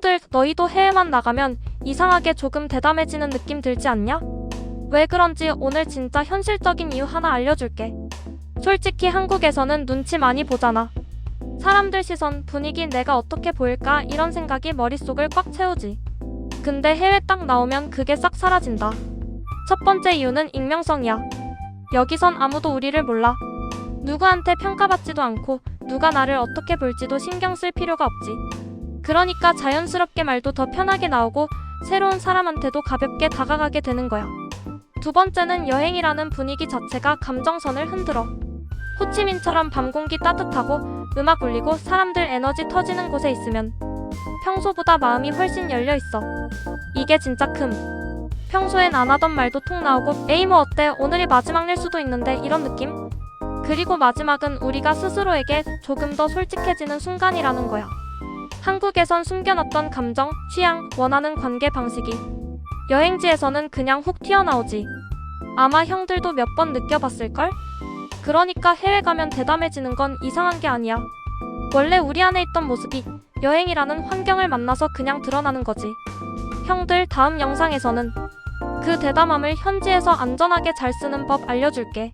형들, 너희도 해외만 나가면 이상하게 조금 대담해지는 느낌 들지 않냐? 왜 그런지 오늘 진짜 현실적인 이유 하나 알려줄게. 솔직히 한국에서는 눈치 많이 보잖아. 사람들 시선, 분위기 내가 어떻게 보일까 이런 생각이 머릿속을 꽉 채우지. 근데 해외 딱 나오면 그게 싹 사라진다. 첫 번째 이유는 익명성이야. 여기선 아무도 우리를 몰라. 누구한테 평가받지도 않고 누가 나를 어떻게 볼지도 신경 쓸 필요가 없지. 그러니까 자연스럽게 말도 더 편하게 나오고 새로운 사람한테도 가볍게 다가가게 되는 거야. 두 번째는 여행이라는 분위기 자체가 감정선을 흔들어. 호치민처럼 밤 공기 따뜻하고 음악 울리고 사람들 에너지 터지는 곳에 있으면 평소보다 마음이 훨씬 열려 있어. 이게 진짜 큼. 평소엔 안 하던 말도 톡 나오고 에이 뭐 어때 오늘이 마지막 일 수도 있는데 이런 느낌? 그리고 마지막은 우리가 스스로에게 조금 더 솔직해지는 순간이라는 거야. 한국에선 숨겨놨던 감정, 취향, 원하는 관계 방식이 여행지에서는 그냥 훅 튀어나오지. 아마 형들도 몇 번 느껴봤을걸? 그러니까 해외 가면 대담해지는 건 이상한 게 아니야. 원래 우리 안에 있던 모습이 여행이라는 환경을 만나서 그냥 드러나는 거지. 형들 다음 영상에서는 그 대담함을 현지에서 안전하게 잘 쓰는 법 알려줄게.